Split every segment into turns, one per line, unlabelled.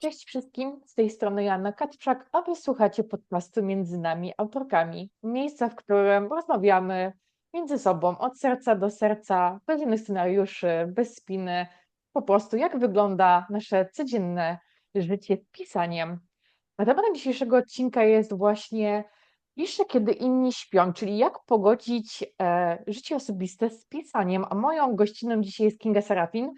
Cześć wszystkim, z tej strony Joanna Katprzak, a wysłuchacie podcastu Między Nami Autorkami. Miejsca, w którym rozmawiamy między sobą od serca do serca, bez innych scenariuszy, bez spiny, po prostu jak wygląda nasze codzienne życie pisaniem. A tematem dzisiejszego odcinka jest właśnie piszę, kiedy inni śpią, czyli jak pogodzić e, życie osobiste z pisaniem. A moją gościną dzisiaj jest Kinga Serafin,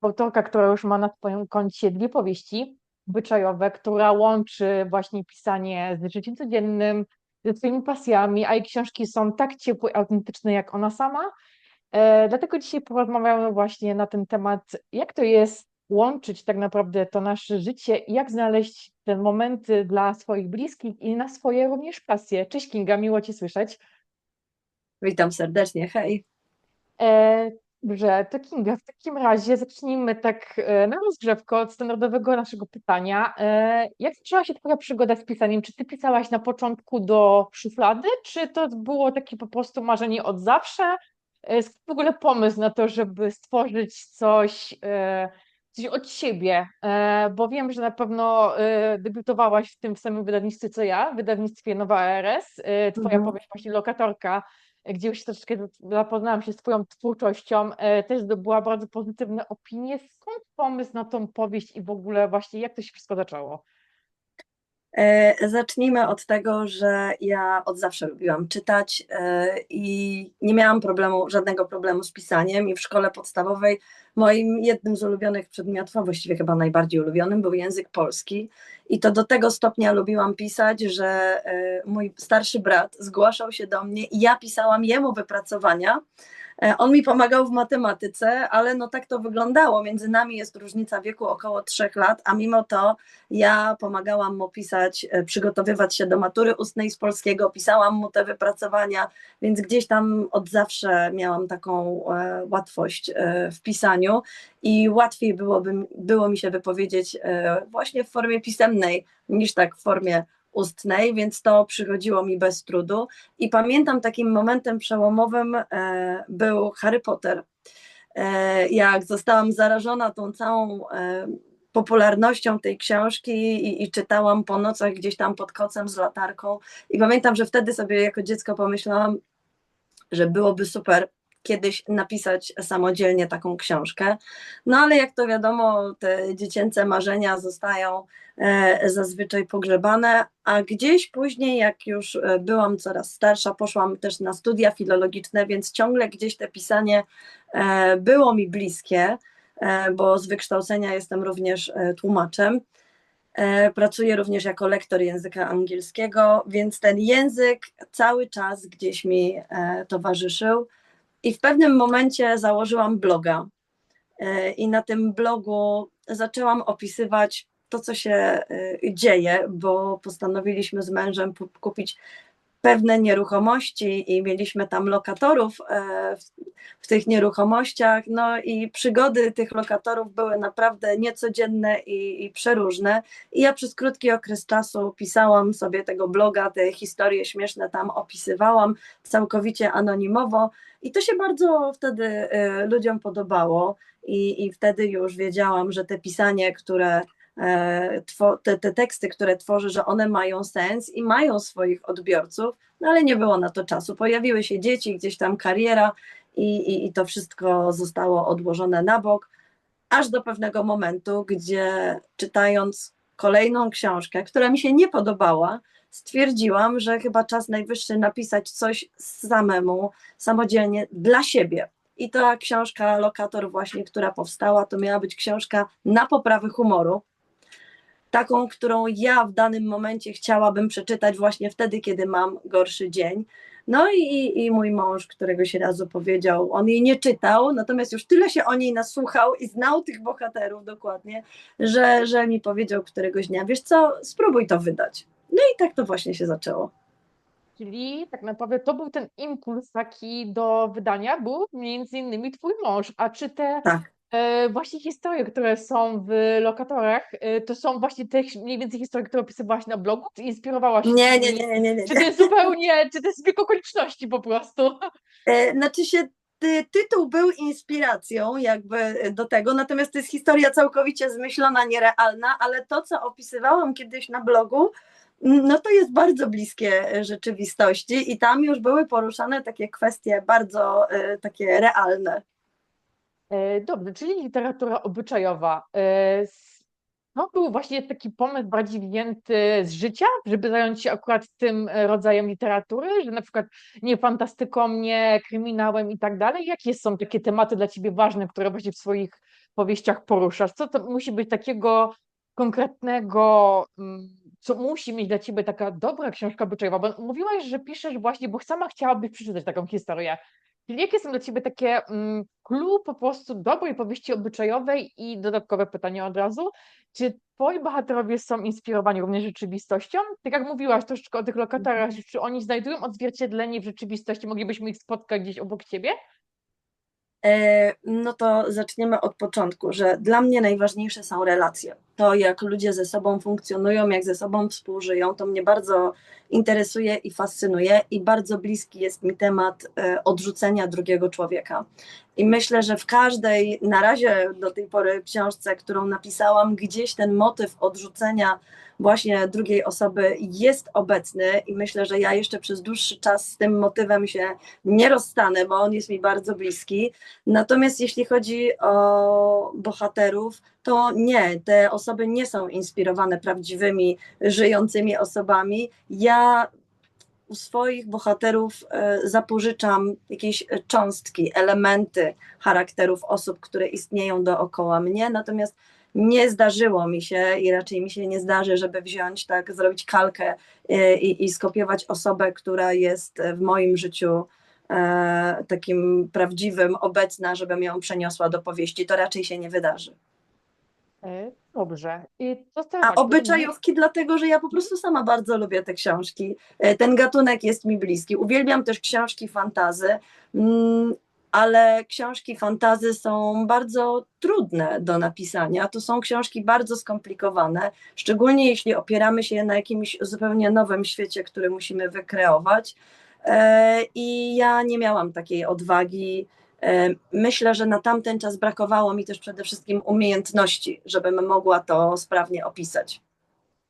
autorka, która już ma na swoim koncie dwie powieści obyczajowe, która łączy właśnie pisanie z życiem codziennym, ze swoimi pasjami, a jej książki są tak ciepłe i autentyczne jak ona sama. E, dlatego dzisiaj porozmawiamy właśnie na ten temat, jak to jest łączyć tak naprawdę to nasze życie i jak znaleźć te momenty dla swoich bliskich i na swoje również pasje. Cześć Kinga, miło Cię słyszeć.
Witam serdecznie, hej.
Dobrze, to Kinga, w takim razie zacznijmy tak e, na rozgrzewkę od standardowego naszego pytania. E, Jak zaczęła się Twoja przygoda z pisaniem? Czy Ty pisałaś na początku do szuflady, czy to było takie po prostu marzenie od zawsze? E, Skąd w ogóle pomysł na to, żeby stworzyć coś, e, coś od siebie? E, Bo wiem, że na pewno e, debiutowałaś w tym samym wydawnictwie co ja, w wydawnictwie Nowa ARS. E, Twoja
Mhm.
powieść właśnie Lokatorka gdzie już troszeczkę zapoznałam się z Twoją twórczością, e, też zdobyła bardzo pozytywne opinie. Skąd pomysł na tą powieść i w ogóle właśnie jak to się wszystko zaczęło?
E, Zacznijmy od tego, że ja od zawsze lubiłam czytać e, i nie miałam problemu, żadnego problemu z pisaniem i w szkole podstawowej moim jednym z ulubionych przedmiotów, a właściwie chyba najbardziej ulubionym był język polski i to do tego stopnia lubiłam pisać, że e, mój starszy brat zgłaszał się do mnie i ja pisałam jemu wypracowania. E, On mi pomagał w matematyce, ale no tak to wyglądało. Między nami jest różnica wieku około trzech lat, a mimo to ja pomagałam mu pisać, e, przygotowywać się do matury ustnej z polskiego, pisałam mu te wypracowania, więc gdzieś tam od zawsze miałam taką e, łatwość w pisaniu i łatwiej byłoby, było mi się wypowiedzieć właśnie w formie pisemnej niż tak w formie ustnej, więc to przychodziło mi bez trudu. I pamiętam takim momentem przełomowym e, był Harry Potter. E, jak zostałam zarażona tą całą e, popularnością tej książki i, i czytałam po nocach gdzieś tam pod kocem z latarką. I pamiętam, że wtedy sobie jako dziecko pomyślałam, że byłoby super kiedyś napisać samodzielnie taką książkę. No ale jak to wiadomo, te dziecięce marzenia zostają e, zazwyczaj pogrzebane, a gdzieś później, jak już e, byłam coraz starsza, poszłam też na studia filologiczne, więc ciągle gdzieś te pisanie e, było mi bliskie, bo z wykształcenia jestem również tłumaczem. Pracuję również jako lektor języka angielskiego, więc ten język cały czas gdzieś mi towarzyszył. I w pewnym momencie założyłam bloga. E, I na tym blogu zaczęłam opisywać to, co się e, dzieje, bo postanowiliśmy z mężem kupić pewne nieruchomości i mieliśmy tam lokatorów e, w, tych nieruchomościach. No i przygody tych lokatorów były naprawdę niecodzienne i, i przeróżne. I ja przez krótki okres czasu pisałam sobie tego bloga, te historie śmieszne tam opisywałam całkowicie anonimowo. I to się bardzo wtedy e, ludziom podobało, i, i wtedy już wiedziałam, że te pisanie, które te, te teksty, które tworzę, że one mają sens i mają swoich odbiorców, no ale nie było na to czasu. Pojawiły się dzieci, gdzieś tam kariera i, i, i to wszystko zostało odłożone na bok, aż do pewnego momentu, gdzie czytając kolejną książkę, która mi się nie podobała, stwierdziłam, że chyba czas najwyższy napisać coś samemu, samodzielnie dla siebie. I ta książka Lokator właśnie, która powstała, to miała być książka na poprawę humoru. Taką, którą ja w danym momencie chciałabym przeczytać właśnie wtedy, kiedy mam gorszy dzień. No i, i mój mąż, którego się razu powiedział, on jej nie czytał, natomiast już tyle się o niej nasłuchał i znał tych bohaterów dokładnie, że, że mi powiedział któregoś dnia, wiesz co, spróbuj to wydać. No i tak to właśnie się zaczęło.
Czyli tak naprawdę to był ten impuls taki do wydania, był między innymi Twój mąż. A czy te
Tak.
E, właśnie historie, które są w lokatorach, e, to są właśnie te mniej więcej historie, które opisywałaś na blogu? Czy inspirowałaś się
Nie, nie, nie, nie, nie.
Czy to jest zupełnie, czy to jest zbieg okoliczności po prostu?
E, Znaczy się ty, tytuł był inspiracją jakby do tego, natomiast to jest historia całkowicie zmyślona, nierealna, ale to, co opisywałam kiedyś na blogu, no to jest bardzo bliskie rzeczywistości i tam już były poruszane takie kwestie bardzo takie realne.
E, Dobrze, czyli literatura obyczajowa. E, s- To był właśnie taki pomysł bardziej wzięty z życia, żeby zająć się akurat tym e, rodzajem literatury, że na przykład nie fantastyką, nie kryminałem i tak dalej. Jakie są takie tematy dla ciebie ważne, które właśnie w swoich powieściach poruszasz? Co to musi być takiego konkretnego, mm, co musi mieć dla ciebie taka dobra książka obyczajowa? Bo mówiłaś, że piszesz właśnie, bo sama chciałabyś przeczytać taką historię. Jakie są dla ciebie takie mm, clue po prostu dobrej powieści obyczajowej i dodatkowe pytanie od razu, czy twoi bohaterowie są inspirowani również rzeczywistością? Tak jak mówiłaś troszeczkę o tych lokatorach, czy oni znajdują odzwierciedlenie w rzeczywistości, moglibyśmy ich spotkać gdzieś obok ciebie?
E, No to zaczniemy od początku, że dla mnie najważniejsze są relacje. To, jak ludzie ze sobą funkcjonują, jak ze sobą współżyją, to mnie bardzo interesuje i fascynuje, i bardzo bliski jest mi temat e, odrzucenia drugiego człowieka. I myślę, że w każdej, na razie do tej pory książce, którą napisałam, gdzieś ten motyw odrzucenia właśnie drugiej osoby jest obecny, i myślę, że ja jeszcze przez dłuższy czas z tym motywem się nie rozstanę, bo on jest mi bardzo bliski. Natomiast jeśli chodzi o bohaterów, to nie, te osoby nie są inspirowane prawdziwymi, żyjącymi osobami. Ja u swoich bohaterów e, zapożyczam jakieś cząstki, elementy charakterów osób, które istnieją dookoła mnie, natomiast nie zdarzyło mi się i raczej mi się nie zdarzy, żeby wziąć tak, zrobić kalkę e, i, i skopiować osobę, która jest w moim życiu e, takim prawdziwym, obecna, żebym ją przeniosła do powieści. To raczej się nie wydarzy.
E, Dobrze. I to
A obyczajówki, dlatego że ja po prostu sama bardzo lubię te książki. E, Ten gatunek jest mi bliski. Uwielbiam też książki fantazy, mm, ale książki fantazy są bardzo trudne do napisania. To są książki bardzo skomplikowane, szczególnie jeśli opieramy się na jakimś zupełnie nowym świecie, który musimy wykreować. E, I ja nie miałam takiej odwagi. E, Myślę, że na tamten czas brakowało mi też przede wszystkim umiejętności, żebym mogła to sprawnie opisać.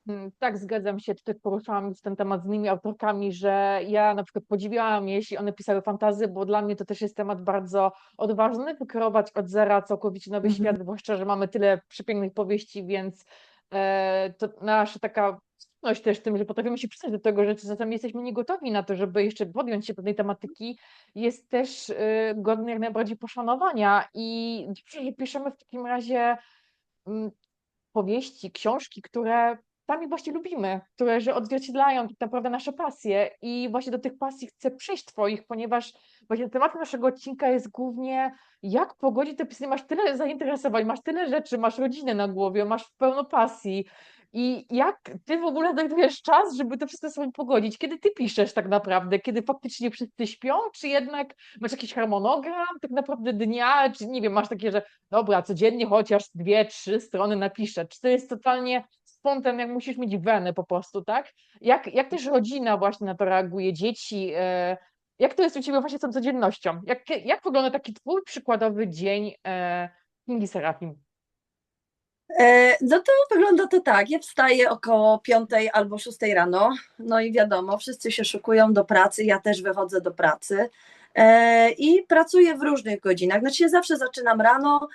Mm, Tak, zgadzam się. Tutaj poruszałam już ten temat z innymi autorkami, że ja na przykład podziwiałam, je, jeśli one pisały fantazy, bo dla mnie to też jest temat bardzo odważny, wykreować od zera całkowicie nowy
Mhm.
świat, zwłaszcza, że mamy tyle przepięknych powieści, więc e, to nasza taka trudność też tym, że potrafimy się przyznać do tego, że czasami jesteśmy niegotowi na to, żeby jeszcze podjąć się pewnej tematyki, jest też e, godny jak najbardziej poszanowania i dobrze, że piszemy w takim razie mm, powieści, książki, które sami właśnie lubimy, które że odzwierciedlają tak naprawdę nasze pasje i właśnie do tych pasji chcę przyjść Twoich, ponieważ właśnie tematem naszego odcinka jest głównie jak pogodzić te pisanie. Masz tyle zainteresowań, masz tyle rzeczy, masz rodzinę na głowie, masz pełno pasji i jak Ty w ogóle znajdujesz czas, żeby to wszystko sobie pogodzić? Kiedy Ty piszesz tak naprawdę? Kiedy faktycznie wszyscy śpią, czy jednak masz jakiś harmonogram tak naprawdę dnia, czy nie wiem, masz takie, że dobra, codziennie chociaż dwie, trzy strony napiszę, czy to jest totalnie spontem, jak musisz mieć wenę po prostu, tak? Jak, jak też rodzina właśnie na to reaguje, dzieci, e, jak to jest u Ciebie właśnie z tą codziennością? Jak, jak wygląda taki Twój przykładowy dzień e, Kingi Serafim?
E, No to wygląda to tak. Ja wstaję około 5 albo 6 rano. No i wiadomo, wszyscy się szykują do pracy, ja też wychodzę do pracy. I pracuję w różnych godzinach. Znaczy, ja zawsze zaczynam rano,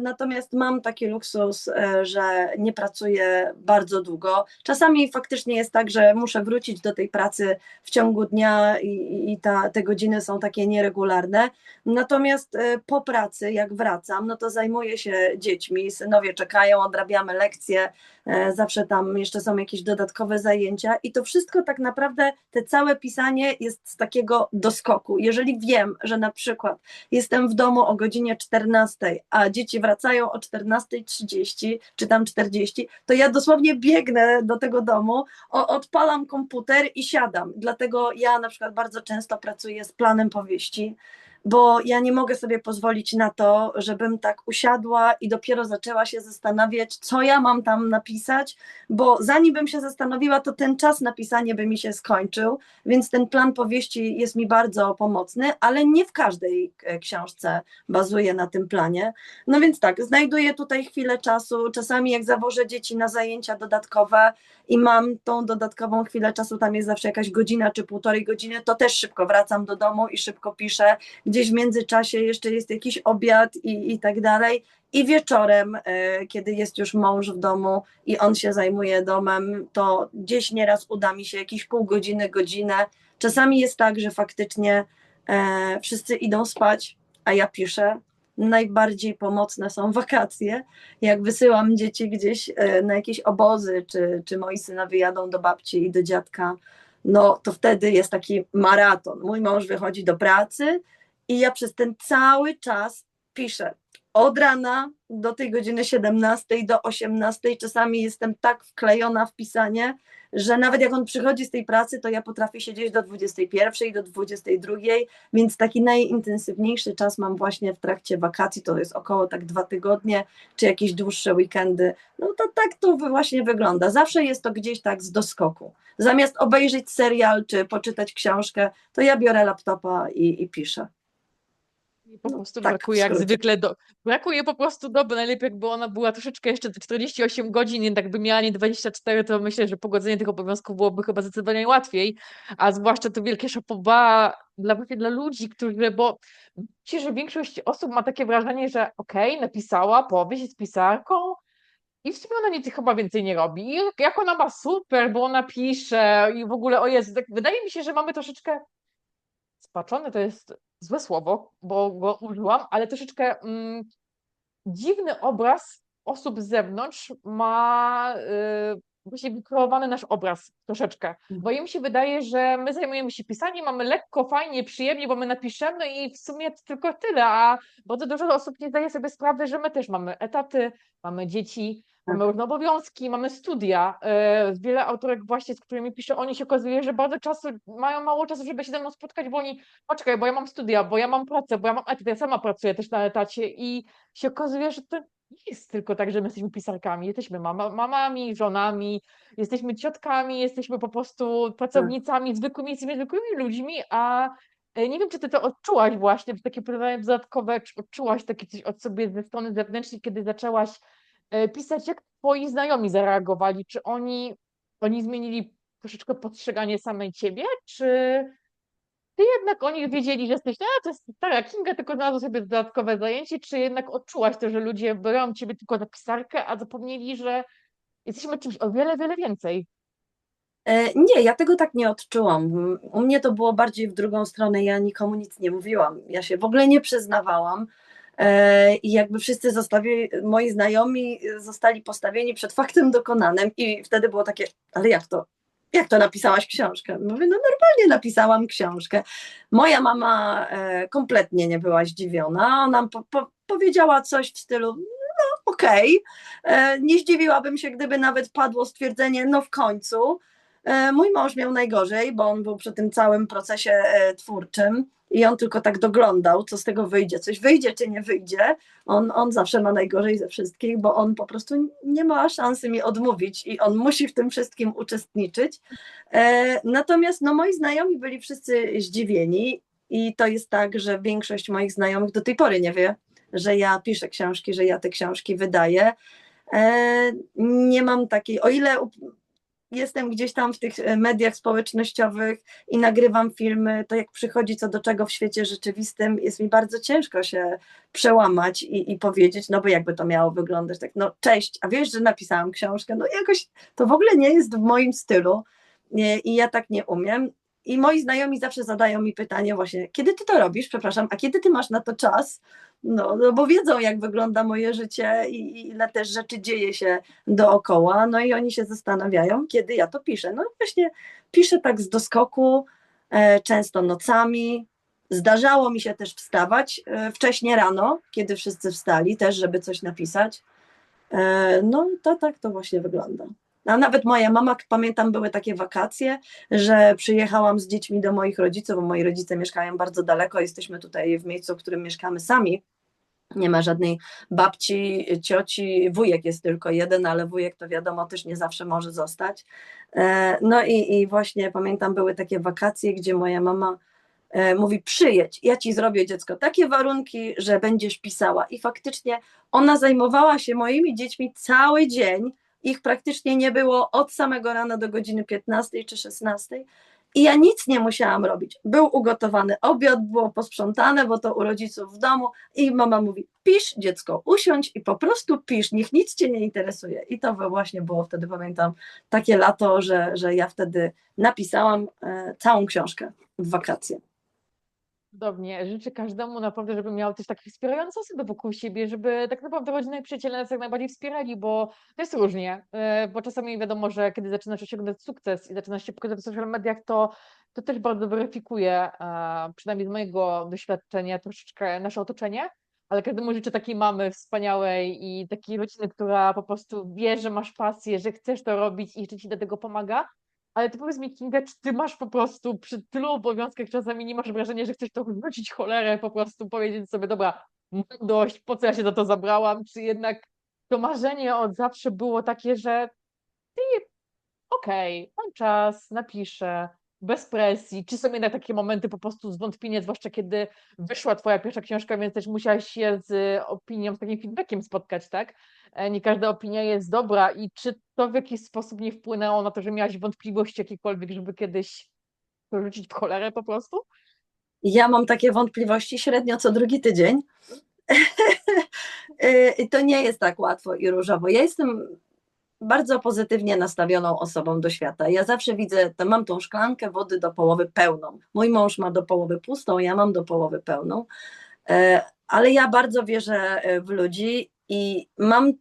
natomiast mam taki luksus, e, że nie pracuję bardzo długo. Czasami faktycznie jest tak, że muszę wrócić do tej pracy w ciągu dnia i, ta, te godziny są takie nieregularne. Natomiast e, po pracy, jak wracam, no to zajmuję się dziećmi, synowie czekają, odrabiamy lekcje, e, zawsze tam jeszcze są jakieś dodatkowe zajęcia i to wszystko tak naprawdę, te całe pisanie jest z takiego doskoku. Jeżeli wiem, że na przykład jestem w domu o godzinie 14, a dzieci wracają o 14.30 czy tam 40, to ja dosłownie biegnę do tego domu, odpalam komputer i siadam. Dlatego ja na przykład bardzo często pracuję z planem powieści, bo ja nie mogę sobie pozwolić na to, żebym tak usiadła i dopiero zaczęła się zastanawiać, co ja mam tam napisać, bo zanim bym się zastanowiła, to ten czas napisania by mi się skończył, więc ten plan powieści jest mi bardzo pomocny, ale nie w każdej e, książce bazuje na tym planie. No więc tak, znajduję tutaj chwilę czasu, czasami jak zawożę dzieci na zajęcia dodatkowe i mam tą dodatkową chwilę czasu, tam jest zawsze jakaś godzina czy półtorej godziny, to też szybko wracam do domu i szybko piszę. Gdzieś w międzyczasie jeszcze jest jakiś obiad i, i tak dalej. I wieczorem, e, kiedy jest już mąż w domu i on się zajmuje domem, to gdzieś nieraz uda mi się jakieś pół godziny, godzinę. Czasami jest tak, że faktycznie e, wszyscy idą spać, a ja piszę. Najbardziej pomocne są wakacje. Jak wysyłam dzieci gdzieś e, na jakieś obozy, czy, czy moi synowie jadą do babci i do dziadka, no to wtedy jest taki maraton. Mój mąż wychodzi do pracy i ja przez ten cały czas piszę. Od rana do tej godziny 17 do 18. Czasami jestem tak wklejona w pisanie, że nawet jak on przychodzi z tej pracy, to ja potrafię siedzieć do 21, do 22, więc taki najintensywniejszy czas mam właśnie w trakcie wakacji, to jest około tak dwa tygodnie, czy jakieś dłuższe weekendy. No to tak to właśnie wygląda. Zawsze jest to gdzieś tak z doskoku. Zamiast obejrzeć serial czy poczytać książkę, to ja biorę laptopa i, i piszę.
Po
No,
prostu
tak,
brakuje jak zwykle do... Brakuje po prostu doby. Najlepiej jakby ona była troszeczkę jeszcze te 48 godzin, jednak by miała nie 24, to myślę, że pogodzenie tych obowiązków byłoby chyba zdecydowanie łatwiej. A zwłaszcza to wielkie szapoba dla, dla ludzi, którzy, bo myślę, że większość osób ma takie wrażenie, że okej, napisała powieść, jest pisarką, i w sumie ona nic chyba więcej nie robi. I jak- jak ona ma super, bo ona pisze i w ogóle, o Jezu, tak wydaje mi się, że mamy troszeczkę spaczone, to jest złe słowo, bo go użyłam, ale troszeczkę mm, dziwny obraz osób z zewnątrz ma y, właśnie wykreowany nasz obraz troszeczkę. Bo im się wydaje, że my zajmujemy się pisaniem, mamy lekko, fajnie, przyjemnie, bo my napiszemy i w sumie tylko tyle, a bardzo dużo osób nie zdaje sobie sprawy, że my też mamy etaty, mamy dzieci. Mamy różne obowiązki, mamy studia. Y, Wiele autorek właśnie, z którymi piszę, oni się okazuje, że bardzo czasu, mają mało czasu, żeby się ze mną spotkać, bo oni, poczekaj, bo ja mam studia, bo ja mam pracę, bo ja mam etat, ja sama pracuję też na etacie i się okazuje, że to nie jest tylko tak, że my jesteśmy pisarkami, jesteśmy mama, mamami, żonami, jesteśmy ciotkami, jesteśmy po prostu pracownicami, zwykłymi, jesteśmy zwykłymi ludźmi, a e, nie wiem, czy ty to odczułaś właśnie, takie pytanie dodatkowe, czy odczułaś takie coś od sobie ze strony zewnętrznej, kiedy zaczęłaś pisać, jak twoi znajomi zareagowali, czy oni, oni zmienili troszeczkę postrzeganie samej ciebie, czy ty jednak oni wiedzieli, że jesteś, a to jest stara Kinga, tylko znalazła sobie dodatkowe zajęcie, czy jednak odczułaś to, że ludzie biorą ciebie tylko za pisarkę, a zapomnieli, że jesteśmy czymś o wiele, wiele więcej.
E, Nie, ja tego tak nie odczułam. U mnie to było bardziej w drugą stronę. Ja nikomu nic nie mówiłam. Ja się w ogóle nie przyznawałam. E, I jakby wszyscy zostawili, moi znajomi zostali postawieni przed faktem dokonanym, i wtedy było takie, ale jak to? Jak to napisałaś książkę? Mówię, no normalnie napisałam książkę. Moja mama e, kompletnie nie była zdziwiona. Ona po, po, powiedziała coś w stylu, no okej. E, Nie zdziwiłabym się, gdyby nawet padło stwierdzenie, no w końcu. E, Mój mąż miał najgorzej, bo on był przy tym całym procesie e, twórczym i on tylko tak doglądał, co z tego wyjdzie. Coś wyjdzie, czy nie wyjdzie. On, on zawsze ma najgorzej ze wszystkich, bo on po prostu nie ma szansy mi odmówić i on musi w tym wszystkim uczestniczyć. E, Natomiast no, moi znajomi byli wszyscy zdziwieni i to jest tak, że większość moich znajomych do tej pory nie wie, że ja piszę książki, że ja te książki wydaję. Nie mam takiej, o ile jestem gdzieś tam w tych e, mediach społecznościowych i nagrywam filmy, to jak przychodzi co do czego w świecie rzeczywistym, jest mi bardzo ciężko się przełamać i, i powiedzieć, no bo jakby to miało wyglądać, tak, no cześć, a wiesz, że napisałam książkę, no jakoś to w ogóle nie jest w moim stylu i ja tak nie umiem. I moi znajomi zawsze zadają mi pytanie właśnie, kiedy ty to robisz, przepraszam, a kiedy ty masz na to czas? No, no bo wiedzą, jak wygląda moje życie i, ile też rzeczy dzieje się dookoła, no i oni się zastanawiają, kiedy ja to piszę. No właśnie piszę tak z doskoku, e, często nocami. Zdarzało mi się też wstawać e, wcześnie rano, kiedy wszyscy wstali, też żeby coś napisać. E, no to tak to właśnie wygląda. A nawet moja mama, pamiętam, były takie wakacje, że przyjechałam z dziećmi do moich rodziców, bo moi rodzice mieszkają bardzo daleko, jesteśmy tutaj w miejscu, w którym mieszkamy sami. Nie ma żadnej babci, cioci, wujek jest tylko jeden, ale wujek to wiadomo też nie zawsze może zostać. E, No i, i właśnie pamiętam, były takie wakacje, gdzie moja mama e, mówi: Przyjedź, ja ci zrobię dziecko takie warunki, że będziesz pisała. I faktycznie ona zajmowała się moimi dziećmi cały dzień. Ich praktycznie nie było od samego rana do godziny 15 czy 16. I ja nic nie musiałam robić. Był ugotowany obiad, było posprzątane, bo to u rodziców w domu. I mama mówi: pisz, dziecko, usiądź i po prostu pisz, niech nic cię nie interesuje. I to właśnie było wtedy, pamiętam, takie lato, że, że ja wtedy napisałam e, całą książkę w wakacje.
Cudownie. Życzę każdemu naprawdę, żeby miał też takie wspierające osoby wokół siebie, żeby tak naprawdę rodzina i przyjaciele nas jak najbardziej wspierali, bo to jest różnie. e, Bo czasami wiadomo, że kiedy zaczynasz osiągać sukces i zaczynasz się pokazywać w social mediach, to, to też bardzo weryfikuje, e, przynajmniej z mojego doświadczenia, troszeczkę nasze otoczenie. Ale każdemu życzę takiej mamy wspaniałej i takiej rodziny, która po prostu wie, że masz pasję, że chcesz to robić i że ci do tego pomaga. Ale ty powiedz mi, Kinga, czy ty masz po prostu przy tylu obowiązkach czasami nie masz wrażenia, że chcesz to wrócić cholerę, po prostu powiedzieć sobie, dobra, mam dość, po co ja się za to zabrałam, czy jednak to marzenie od zawsze było takie, że ty, okej, mam czas, napiszę, bez presji, czy są jednak takie momenty po prostu zwątpienia, zwłaszcza kiedy wyszła twoja pierwsza książka, więc też musiałaś się z opinią, z takim feedbackiem spotkać, tak? E, Nie każda opinia jest dobra i czy to w jakiś sposób nie wpłynęło na to, że miałaś wątpliwości jakiekolwiek, żeby kiedyś to rzucić w cholerę po prostu?
Ja mam takie wątpliwości średnio co drugi tydzień. I to nie jest tak łatwo i różowo. Ja jestem bardzo pozytywnie nastawioną osobą do świata. Ja zawsze widzę, to mam tą szklankę wody do połowy pełną. Mój mąż ma do połowy pustą, ja mam do połowy pełną. E, Ale ja bardzo wierzę e, w ludzi i mam,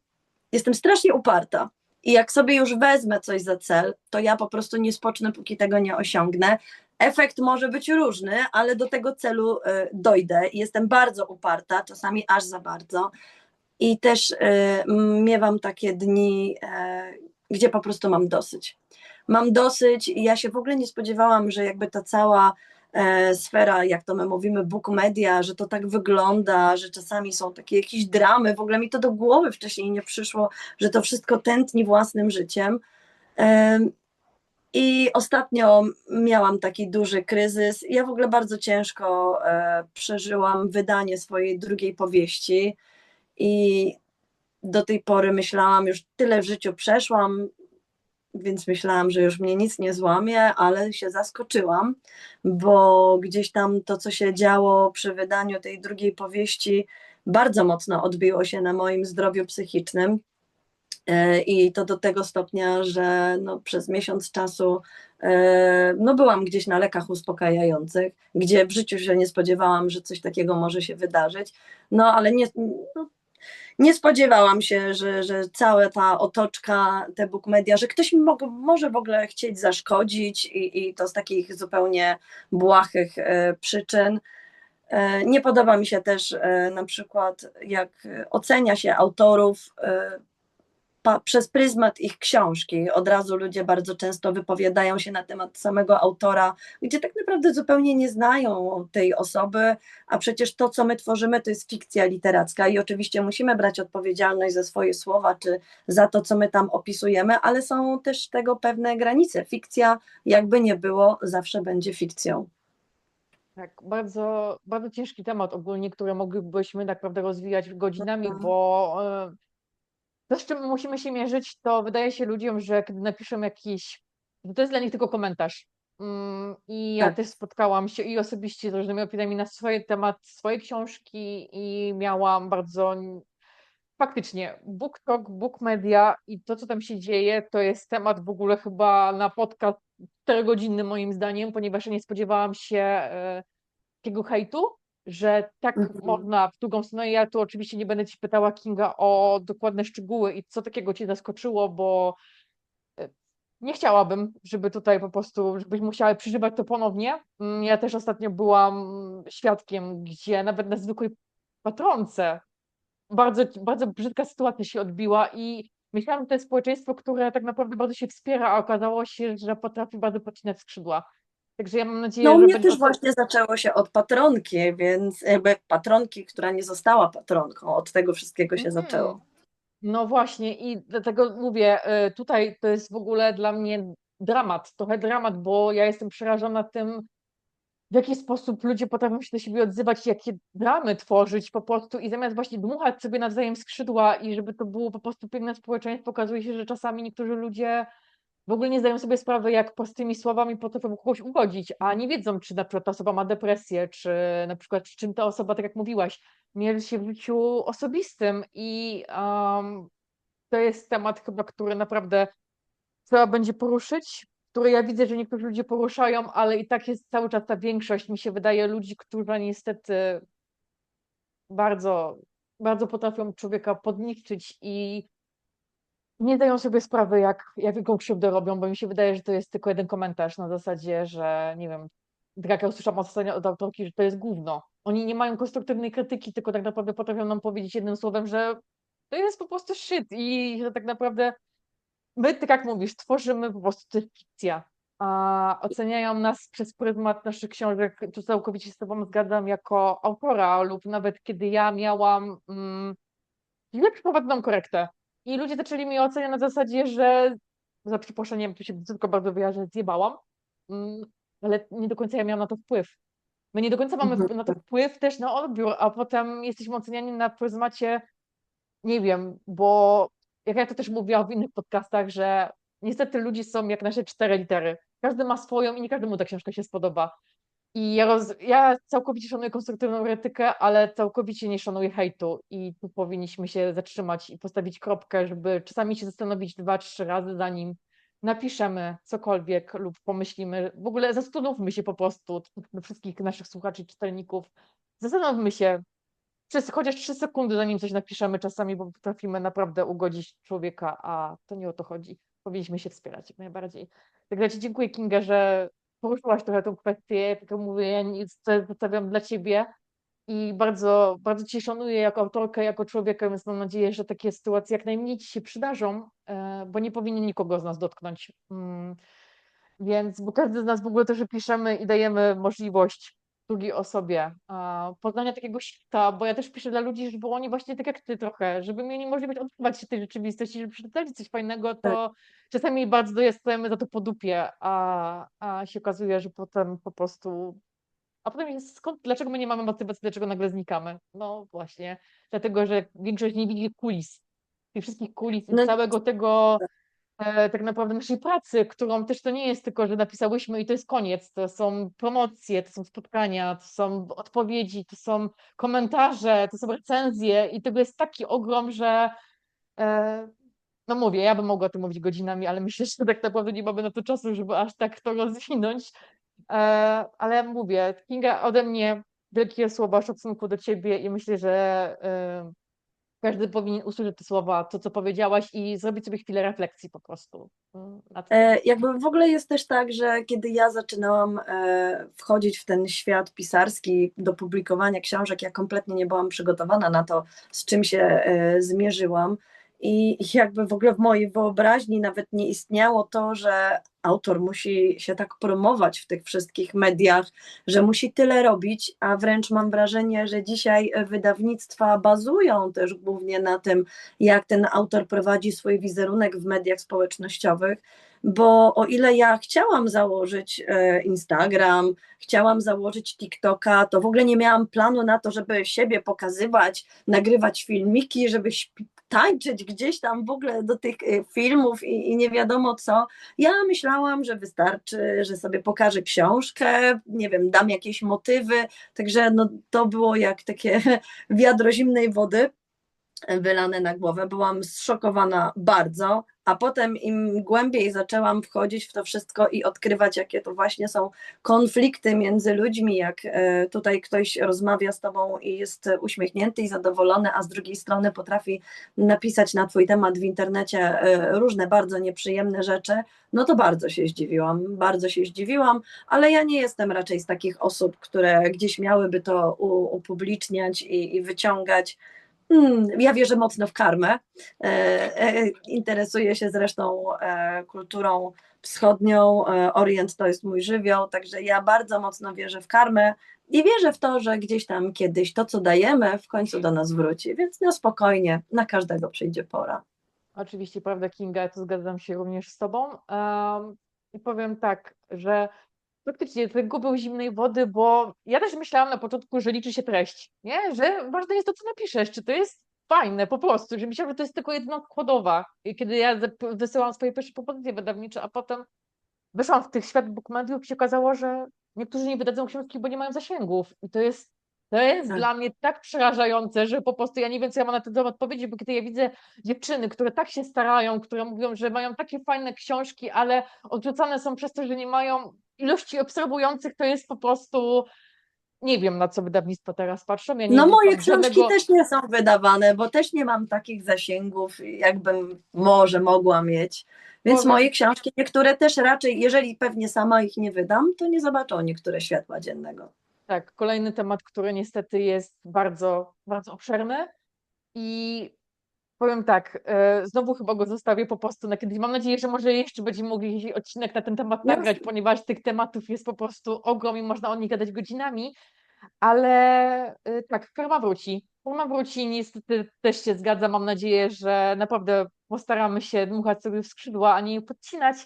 jestem strasznie uparta. I jak sobie już wezmę coś za cel, to ja po prostu nie spocznę, póki tego nie osiągnę. Efekt może być różny, ale do tego celu e, dojdę jestem bardzo uparta, czasami aż za bardzo. I też e, miewam takie dni, e, gdzie po prostu mam dosyć. Mam dosyć i ja się w ogóle nie spodziewałam, że jakby ta cała e, sfera, jak to my mówimy, book media, że to tak wygląda, że czasami są takie jakieś dramy, w ogóle mi to do głowy wcześniej nie przyszło, że to wszystko tętni własnym życiem. Em, I ostatnio miałam taki duży kryzys. Ja w ogóle bardzo ciężko e, przeżyłam wydanie swojej drugiej powieści i do tej pory myślałam, już tyle w życiu przeszłam, więc myślałam, że już mnie nic nie złamie, ale się zaskoczyłam, bo gdzieś tam to, co się działo przy wydaniu tej drugiej powieści, bardzo mocno odbiło się na moim zdrowiu psychicznym. E, I to do tego stopnia, że no, przez miesiąc czasu e, no, byłam gdzieś na lekach uspokajających, gdzie w życiu się nie spodziewałam, że coś takiego może się wydarzyć. No ale nie, no, nie spodziewałam się, że, że cała ta otoczka, te book media, że ktoś mi mo- może w ogóle chcieć zaszkodzić i, i to z takich zupełnie błahych e, przyczyn. E, Nie podoba mi się też e, na przykład, jak ocenia się autorów e, pa, przez pryzmat ich książki. Od razu ludzie bardzo często wypowiadają się na temat samego autora, gdzie tak naprawdę zupełnie nie znają tej osoby, a przecież to, co my tworzymy, to jest fikcja literacka i oczywiście musimy brać odpowiedzialność za swoje słowa, czy za to, co my tam opisujemy, ale są też tego pewne granice. Fikcja, jakby nie było, zawsze będzie fikcją.
Tak, bardzo, bardzo ciężki temat ogólnie, który moglibyśmy tak naprawdę rozwijać godzinami,
Mhm.
bo e, to, z czym musimy się mierzyć, to wydaje się ludziom, że kiedy napiszą jakiś, to jest dla nich tylko komentarz. Mm, I ja
Tak.
też spotkałam się i osobiście z różnymi opiniami na swój temat, swojej książki i miałam bardzo faktycznie BookTok, Book Media i to, co tam się dzieje, to jest temat w ogóle chyba na podcast 4 godziny moim zdaniem, ponieważ ja nie spodziewałam się e, takiego hejtu, że tak
Mhm.
można w drugą stronę. Ja tu oczywiście nie będę ci pytała Kinga o dokładne szczegóły i co takiego cię zaskoczyło, bo e, nie chciałabym, żeby tutaj po prostu, żebyś musiała przeżywać to ponownie. Mm, Ja też ostatnio byłam świadkiem, gdzie nawet na zwykłej patronce bardzo, bardzo brzydka sytuacja się odbiła i Myślałam, że to jest społeczeństwo, które tak naprawdę bardzo się wspiera, a okazało się, że potrafi bardzo pocinać skrzydła. Także ja mam nadzieję,
No
że
mnie
będzie
też
osta-
właśnie zaczęło się od patronki, więc jakby patronki, która nie została patronką, od tego wszystkiego się zaczęło.
No właśnie i dlatego mówię, y, tutaj to jest w ogóle dla mnie dramat, trochę dramat, bo ja jestem przerażona tym, w jaki sposób ludzie potrafią się do siebie odzywać, jakie dramy tworzyć po prostu i zamiast właśnie dmuchać sobie nawzajem skrzydła i żeby to było po prostu piękne społeczeństwo, okazuje się, że czasami niektórzy ludzie w ogóle nie zdają sobie sprawy, jak prostymi słowami potrafią kogoś ugodzić, a nie wiedzą, czy na przykład ta osoba ma depresję, czy na przykład z czym ta osoba, tak jak mówiłaś, mierzy się w życiu osobistym. I um, to jest temat chyba, który naprawdę trzeba będzie poruszyć, który ja widzę, że niektórzy ludzie poruszają, ale i tak jest cały czas ta większość, mi się wydaje, ludzi, którzy niestety bardzo, bardzo potrafią człowieka podniszczyć i nie zdają sobie sprawy, jak, jak wielką krzywdę robią, bo mi się wydaje, że to jest tylko jeden komentarz na zasadzie, że nie wiem, tak jak ja usłyszałam ostatnio od autorki, że to jest gówno. Oni nie mają konstruktywnej krytyki, tylko tak naprawdę potrafią nam powiedzieć jednym słowem, że to jest po prostu shit i że tak naprawdę my, tak jak mówisz, tworzymy po prostu, to fikcja, a oceniają nas przez pryzmat naszych książek, tu całkowicie z tobą zgadzam, jako autora lub nawet kiedy ja miałam mm, źle przeprowadzoną korektę i ludzie zaczęli mnie oceniać na zasadzie, że za przeproszeniem, tu się brzydko bardzo wyrażę, zjebałam, mm, ale nie do końca ja miałam na to wpływ. My nie do końca mamy
Mhm.
na to wpływ też na odbiór, a potem jesteśmy oceniani na pryzmacie, nie wiem, bo jak ja to też mówiłam w innych podcastach, że niestety ludzie są jak nasze cztery litery. Każdy ma swoją i nie każdemu ta książka się spodoba. I ja, roz, ja całkowicie szanuję konstruktywną krytykę, ale całkowicie nie szanuję hejtu i tu powinniśmy się zatrzymać i postawić kropkę, żeby czasami się zastanowić dwa, trzy razy, zanim napiszemy cokolwiek lub pomyślimy. W ogóle zastanówmy się po prostu, wszystkich naszych słuchaczy, czytelników, zastanówmy się, przez chociaż trzy sekundy, zanim coś napiszemy czasami, bo potrafimy naprawdę ugodzić człowieka, a to nie o to chodzi. Powinniśmy się wspierać jak najbardziej. Także dziękuję, Kinga, że poruszyłaś trochę tą kwestię. Jak mówię, ja nic zostawiam dla Ciebie i bardzo, bardzo Cię szanuję jako autorkę, jako człowieka, więc mam nadzieję, że takie sytuacje jak najmniej Ci się przydarzą, e, bo nie powinny nikogo z nas dotknąć. Mm, Więc, bo każdy z nas w ogóle też piszemy i dajemy możliwość drugiej osobie poznania takiego świata, bo ja też piszę dla ludzi, żeby oni właśnie tak jak ty trochę, żeby mieli możliwość odkrywać się tej rzeczywistości, żeby przeczytali coś fajnego, to czasami bardzo dostajemy za to po dupie, a, a się okazuje, że potem po prostu a potem jest skąd, dlaczego my nie mamy motywacji, dlaczego nagle znikamy? No właśnie, dlatego, że większość nie widzi kulis, tych wszystkich kulis i
No,
całego tego e, tak naprawdę naszej pracy, którą też to nie jest tylko, że napisałyśmy i to jest koniec. To są promocje, to są spotkania, to są odpowiedzi, to są komentarze, to są recenzje i tego jest taki ogrom, że e, no mówię, ja bym mogła o tym mówić godzinami, ale myślę, że tak naprawdę nie mamy na to czasu, żeby aż tak to rozwinąć. E, ale mówię, Kinga, ode mnie wielkie słowa szacunku do ciebie i myślę, że e, każdy powinien usłyszeć te słowa, to co powiedziałaś i zrobić sobie chwilę refleksji po prostu. mm.
E, Jakby w ogóle jest też tak, że kiedy ja zaczynałam e, wchodzić w ten świat pisarski do publikowania książek, ja kompletnie nie byłam przygotowana na to, z czym się e, zmierzyłam. I jakby w ogóle w mojej wyobraźni nawet nie istniało to, że autor musi się tak promować w tych wszystkich mediach, że musi tyle robić, a wręcz mam wrażenie, że dzisiaj wydawnictwa bazują też głównie na tym, jak ten autor prowadzi swój wizerunek w mediach społecznościowych. Bo o ile ja chciałam założyć e, Instagram, chciałam założyć TikToka, to w ogóle nie miałam planu na to, żeby siebie pokazywać, nagrywać filmiki, żeby tańczyć gdzieś tam w ogóle do tych e, filmów i, i nie wiadomo co. Ja myślałam, że wystarczy, że sobie pokażę książkę, nie wiem, dam jakieś motywy, także no, to było jak takie wiadro zimnej wody wylane na głowę. Byłam zszokowana bardzo, a potem im głębiej zaczęłam wchodzić w to wszystko i odkrywać, jakie to właśnie są konflikty między ludźmi, jak e, tutaj ktoś rozmawia z tobą i jest uśmiechnięty i zadowolony, a z drugiej strony potrafi napisać na twój temat w internecie e, różne bardzo nieprzyjemne rzeczy, no to bardzo się zdziwiłam, bardzo się zdziwiłam, ale ja nie jestem raczej z takich osób, które gdzieś miałyby to upubliczniać i, i wyciągać ja wierzę mocno w karmę. E, e, interesuję się zresztą e, kulturą wschodnią. Orient to jest mój żywioł, także ja bardzo mocno wierzę w karmę i wierzę w to, że gdzieś tam kiedyś to, co dajemy, w końcu do nas wróci. Więc no spokojnie, na każdego przyjdzie pora.
Oczywiście, prawda, Kinga, tu zgadzam się również z Tobą. Em, I powiem tak, że faktycznie tego był zimnej wody, bo ja też myślałam na początku, że liczy się treść, nie? Że ważne jest to, co napiszesz, czy to jest fajne po prostu, że myślałam, że to jest tylko jedna składowa. I kiedy ja wysyłam swoje pierwsze propozycje wydawnicze, a potem wyszłam w tych świat bookmediów i się okazało, że niektórzy nie wydadzą książki, bo nie mają zasięgów. I to jest, to jest
Tak.
dla mnie tak przerażające, że po prostu ja nie wiem, co ja mam na ten temat powiedzieć, bo kiedy ja widzę dziewczyny, które tak się starają, które mówią, że mają takie fajne książki, ale odrzucane są przez to, że nie mają ilości obserwujących, to jest po prostu. Nie wiem, na co wydawnictwo teraz patrzą. Ja
No moje książki
żadnego-
też nie są wydawane, bo też nie mam takich zasięgów, jakbym może mogła mieć. Więc
Może-
moje książki, niektóre też raczej, jeżeli pewnie sama ich nie wydam, to nie zobaczą niektóre światła dziennego.
Tak, kolejny temat, który niestety jest bardzo, bardzo obszerny i powiem tak, e, znowu chyba go zostawię po prostu na kiedyś. Mam nadzieję, że może jeszcze będziemy mogli jakiś odcinek na ten temat
Jasne.
nagrać, ponieważ tych tematów jest po prostu ogrom i można o nich gadać godzinami, ale e, tak, karma wróci. Karma wróci, niestety też się zgadza. Mam nadzieję, że naprawdę postaramy się dmuchać sobie w skrzydła, a nie je podcinać.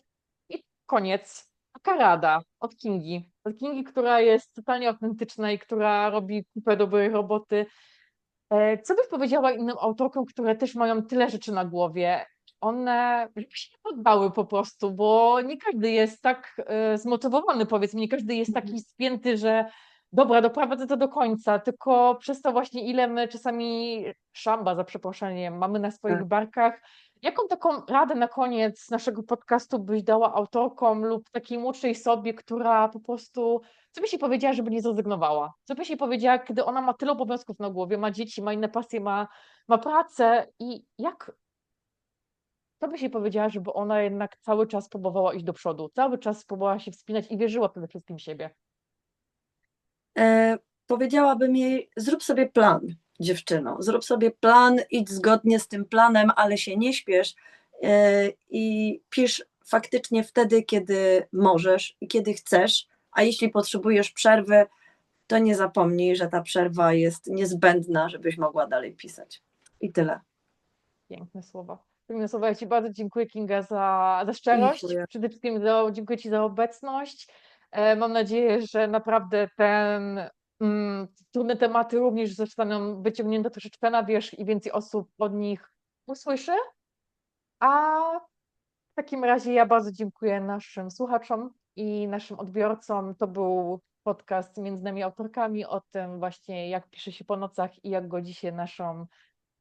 I koniec. Taka rada od Kingi. Od Kingi, która jest totalnie autentyczna i która robi kupę dobrej roboty. E, Co byś powiedziała innym autorkom, które też mają tyle rzeczy na głowie? One żeby się nie poddały po prostu, bo nie każdy jest tak e, zmotywowany, powiedzmy, nie każdy jest taki spięty, że dobra, doprowadzę to do końca, tylko przez to właśnie ile my czasami szamba, za przeproszeniem, mamy na swoich
Tak.
barkach. Jaką taką radę na koniec naszego podcastu byś dała autorkom lub takiej młodszej sobie, która po prostu co byś jej powiedziała, żeby nie zrezygnowała? Co byś jej powiedziała, kiedy ona ma tyle obowiązków na głowie, ma dzieci, ma inne pasje, ma, ma pracę i jak? Co byś jej powiedziała, żeby ona jednak cały czas próbowała iść do przodu, cały czas próbowała się wspinać i wierzyła przede wszystkim w siebie?
E, powiedziałabym jej, zrób sobie plan, dziewczyno, zrób sobie plan, idź zgodnie z tym planem, ale się nie śpiesz e, i pisz faktycznie wtedy, kiedy możesz i kiedy chcesz, a jeśli potrzebujesz przerwy, to nie zapomnij, że ta przerwa jest niezbędna, żebyś mogła dalej pisać. I tyle.
Piękne słowa. Piękne słowa. Ja Ci bardzo dziękuję, Kinga, za, za szczerość.
Dziękuję.
Przede wszystkim za, dziękuję Ci za obecność. E, Mam nadzieję, że naprawdę ten trudne tematy również zostaną wyciągnięte troszeczkę na wierzch i więcej osób od nich usłyszy. A w takim razie ja bardzo dziękuję naszym słuchaczom i naszym odbiorcom. To był podcast między nami autorkami o tym właśnie, jak pisze się po nocach i jak godzi się naszą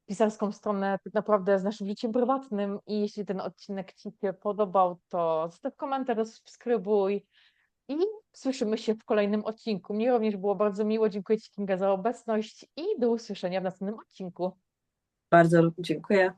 pisarską stronę tak naprawdę z naszym życiem prywatnym i jeśli ten odcinek Ci się podobał, to zostaw komentarz, subskrybuj i słyszymy się w kolejnym odcinku. Mnie również było bardzo miło, dziękuję Ci Kinga za obecność i do usłyszenia w następnym odcinku.
Bardzo dziękuję.